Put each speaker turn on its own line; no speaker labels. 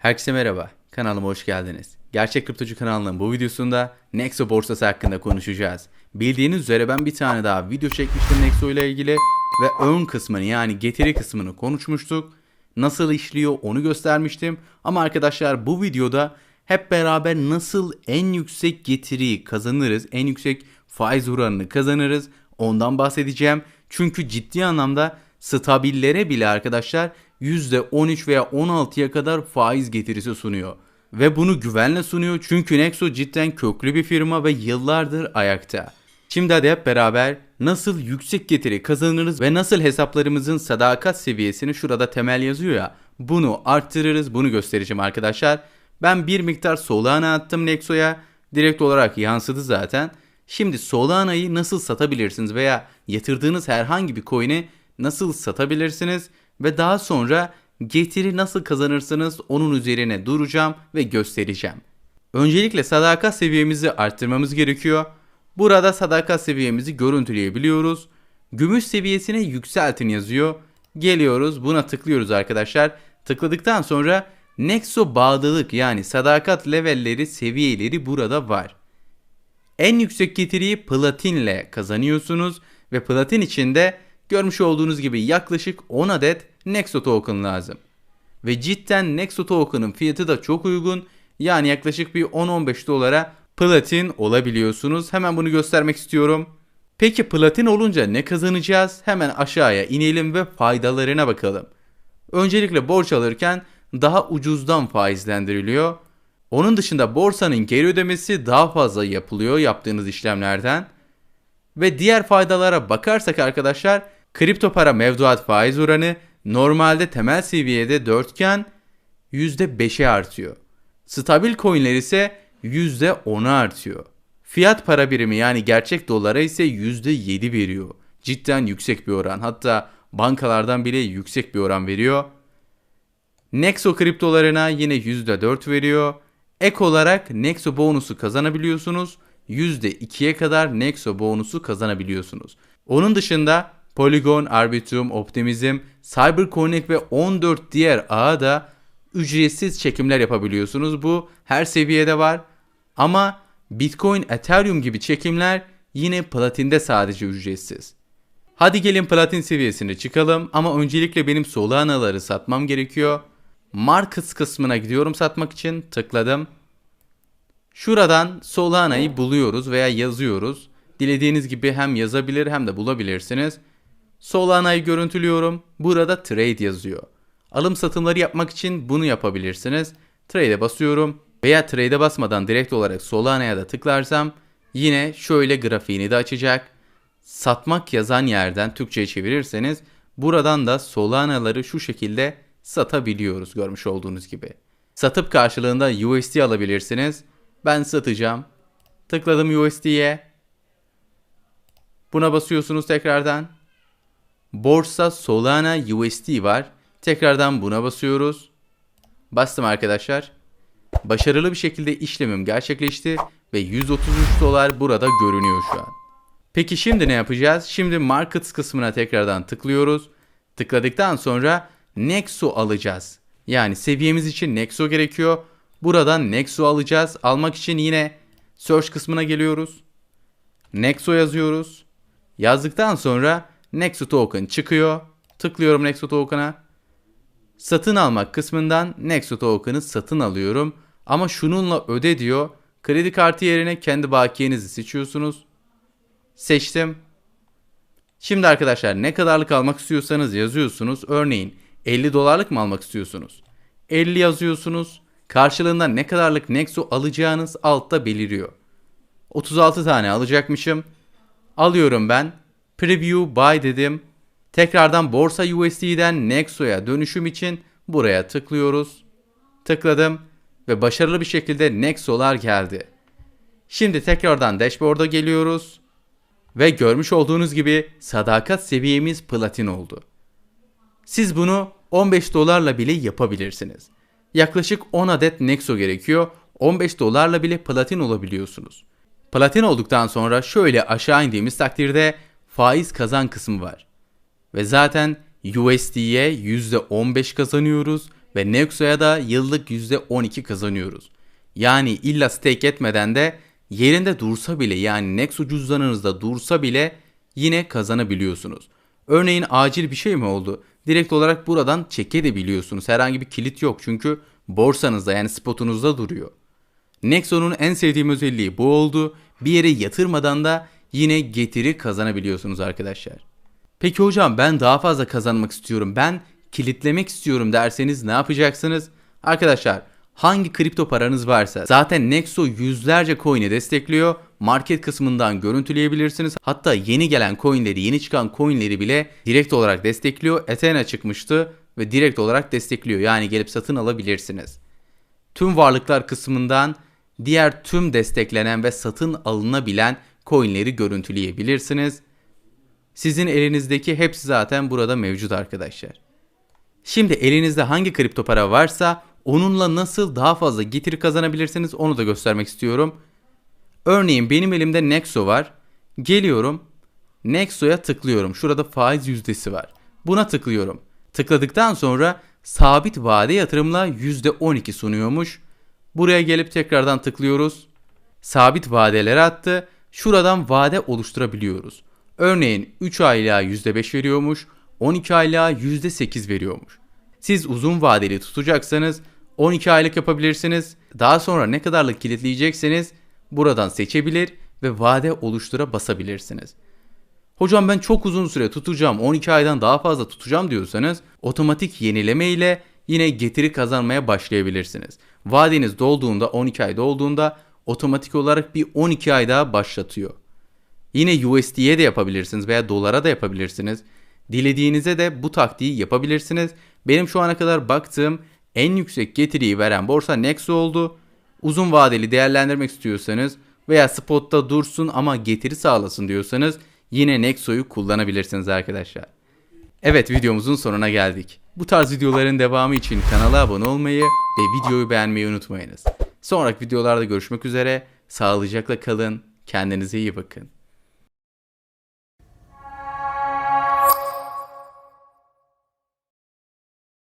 Herkese merhaba, kanalıma hoş geldiniz. Gerçek Kriptocu kanalının bu videosunda Nexo borsası hakkında konuşacağız. Bildiğiniz üzere ben bir tane daha video çekmiştim Nexo ile ilgili ve ön kısmını yani getiri kısmını konuşmuştuk. Nasıl işliyor onu göstermiştim. Ama arkadaşlar bu videoda hep beraber nasıl en yüksek getiriyi kazanırız, en yüksek faiz oranını kazanırız ondan bahsedeceğim. Çünkü ciddi anlamda stabillere bile arkadaşlar %13 veya 16'ya kadar faiz getirisi sunuyor. Ve bunu güvenle sunuyor çünkü Nexo cidden köklü bir firma ve yıllardır ayakta. Şimdi hadi hep beraber nasıl yüksek getiri kazanırız ve nasıl hesaplarımızın sadakat seviyesini şurada temel yazıyor ya bunu arttırırız bunu göstereceğim arkadaşlar. Ben bir miktar Solana attım Nexo'ya direkt olarak yansıdı zaten. Şimdi Solana'yı nasıl satabilirsiniz veya yatırdığınız herhangi bir coin'i nasıl satabilirsiniz ve daha sonra getiri nasıl kazanırsınız onun üzerine duracağım ve göstereceğim. Öncelikle sadakat seviyemizi arttırmamız gerekiyor. Burada sadakat seviyemizi görüntüleyebiliyoruz. Gümüş seviyesine yükseltin yazıyor. Geliyoruz buna tıklıyoruz arkadaşlar. Tıkladıktan sonra Nexo bağlılık yani sadakat levelleri seviyeleri burada var. En yüksek getiriyi platinle kazanıyorsunuz ve platin içinde görmüş olduğunuz gibi yaklaşık 10 adet Nexo token lazım. Ve cidden Nexo token'ın fiyatı da çok uygun. Yani yaklaşık bir 10-15 dolara platin olabiliyorsunuz. Hemen bunu göstermek istiyorum. Peki platin olunca ne kazanacağız? Hemen aşağıya inelim ve faydalarına bakalım. Öncelikle borç alırken daha ucuzdan faizlendiriliyor. Onun dışında borsanın geri ödemesi daha fazla yapılıyor yaptığınız işlemlerden. Ve diğer faydalara bakarsak arkadaşlar kripto para mevduat faiz oranı normalde temel seviyede 4 iken %5'e artıyor. Stabil coinler ise %10'a artıyor. Fiyat para birimi yani gerçek dolara ise %7 veriyor. Cidden yüksek bir oran. Hatta bankalardan bile yüksek bir oran veriyor. Nexo kriptolarına yine %4 veriyor. Ek olarak Nexo bonusu kazanabiliyorsunuz. %2'ye kadar Nexo bonusu kazanabiliyorsunuz. Onun dışında Polygon, Arbitrum, Optimism, CyberConnect ve 14 diğer ağa da ücretsiz çekimler yapabiliyorsunuz. Bu her seviyede var. Ama Bitcoin, Ethereum gibi çekimler yine platinde sadece ücretsiz. Hadi gelin platin seviyesine çıkalım ama öncelikle benim Solana'ları satmam gerekiyor. Markets kısmına gidiyorum satmak için tıkladım. Şuradan Solana'yı buluyoruz veya yazıyoruz. Dilediğiniz gibi hem yazabilir hem de bulabilirsiniz. Solana'yı görüntülüyorum. Burada trade yazıyor. Alım satımları yapmak için bunu yapabilirsiniz. Trade'e basıyorum veya trade'e basmadan direkt olarak Solana'ya da tıklarsam yine şöyle grafiğini de açacak. Satmak yazan yerden Türkçe'ye çevirirseniz buradan da Solana'ları şu şekilde satabiliyoruz görmüş olduğunuz gibi. Satıp karşılığında USD alabilirsiniz. Ben satacağım. Tıkladım USD'ye. Buna basıyorsunuz tekrardan. Borsa Solana USD var. Tekrardan buna basıyoruz. Bastım arkadaşlar. Başarılı bir şekilde işlemim gerçekleşti ve 133 dolar burada görünüyor şu an. Peki şimdi ne yapacağız? Şimdi Markets kısmına tekrardan tıklıyoruz. Tıkladıktan sonra Nexo alacağız. Yani seviyemiz için Nexo gerekiyor. Buradan Nexo alacağız. Almak için yine Search kısmına geliyoruz. Nexo yazıyoruz. Yazdıktan sonra Nexo token çıkıyor. Tıklıyorum Nexo token'a. Satın almak kısmından Nexo token'ı satın alıyorum. Ama şununla öde diyor. Kredi kartı yerine kendi bakiyenizi seçiyorsunuz. Seçtim. Şimdi arkadaşlar ne kadarlık almak istiyorsanız yazıyorsunuz. Örneğin 50 dolarlık mı almak istiyorsunuz? 50 yazıyorsunuz. Karşılığında ne kadarlık Nexo alacağınız altta beliriyor. 36 tane alacakmışım. Alıyorum ben. Preview buy dedim. Tekrardan borsa USD'den Nexo'ya dönüşüm için buraya tıklıyoruz. Tıkladım ve başarılı bir şekilde Nexo'lar geldi. Şimdi tekrardan dashboard'a geliyoruz ve görmüş olduğunuz gibi sadakat seviyemiz platin oldu. Siz bunu 15 dolarla bile yapabilirsiniz. Yaklaşık 10 adet Nexo gerekiyor. 15 dolarla bile platin olabiliyorsunuz. Platin olduktan sonra şöyle aşağı indiğimiz takdirde faiz kazan kısmı var. Ve zaten USD'ye %15 kazanıyoruz ve Nexo'ya da yıllık %12 kazanıyoruz. Yani illa stake etmeden de yerinde dursa bile yani Nexo cüzdanınızda dursa bile yine kazanabiliyorsunuz. Örneğin acil bir şey mi oldu? Direkt olarak buradan çekebiliyorsunuz. Herhangi bir kilit yok çünkü borsanızda yani spotunuzda duruyor. Nexo'nun en sevdiğim özelliği bu oldu. Bir yere yatırmadan da yine getiri kazanabiliyorsunuz arkadaşlar. Peki hocam ben daha fazla kazanmak istiyorum. Ben kilitlemek istiyorum derseniz ne yapacaksınız? Arkadaşlar hangi kripto paranız varsa zaten Nexo yüzlerce coin'i destekliyor. Market kısmından görüntüleyebilirsiniz. Hatta yeni gelen coin'leri, yeni çıkan coin'leri bile direkt olarak destekliyor. Ethena çıkmıştı ve direkt olarak destekliyor. Yani gelip satın alabilirsiniz. Tüm varlıklar kısmından diğer tüm desteklenen ve satın alınabilen coin'leri görüntüleyebilirsiniz. Sizin elinizdeki hepsi zaten burada mevcut arkadaşlar. Şimdi elinizde hangi kripto para varsa onunla nasıl daha fazla getiri kazanabilirsiniz onu da göstermek istiyorum. Örneğin benim elimde Nexo var. Geliyorum. Nexo'ya tıklıyorum. Şurada faiz yüzdesi var. Buna tıklıyorum. Tıkladıktan sonra sabit vade yatırımla %12 sunuyormuş. Buraya gelip tekrardan tıklıyoruz. Sabit vadelere attı. Şuradan vade oluşturabiliyoruz. Örneğin 3 aylığa %5 veriyormuş, 12 aylığa %8 veriyormuş. Siz uzun vadeli tutacaksanız 12 aylık yapabilirsiniz. Daha sonra ne kadarlık kilitleyecekseniz buradan seçebilir ve vade oluştura basabilirsiniz. Hocam ben çok uzun süre tutacağım, 12 aydan daha fazla tutacağım diyorsanız otomatik yenileme ile yine getiri kazanmaya başlayabilirsiniz. Vadeniz dolduğunda 12 ay dolduğunda otomatik olarak bir 12 ay daha başlatıyor. Yine USD'ye de yapabilirsiniz veya dolara da yapabilirsiniz. Dilediğinize de bu taktiği yapabilirsiniz. Benim şu ana kadar baktığım en yüksek getiriyi veren borsa Nexo oldu. Uzun vadeli değerlendirmek istiyorsanız veya spotta dursun ama getiri sağlasın diyorsanız yine Nexo'yu kullanabilirsiniz arkadaşlar. Evet videomuzun sonuna geldik. Bu tarz videoların devamı için kanala abone olmayı ve videoyu beğenmeyi unutmayınız. Sonraki videolarda görüşmek üzere. Sağlıcakla kalın. Kendinize iyi bakın.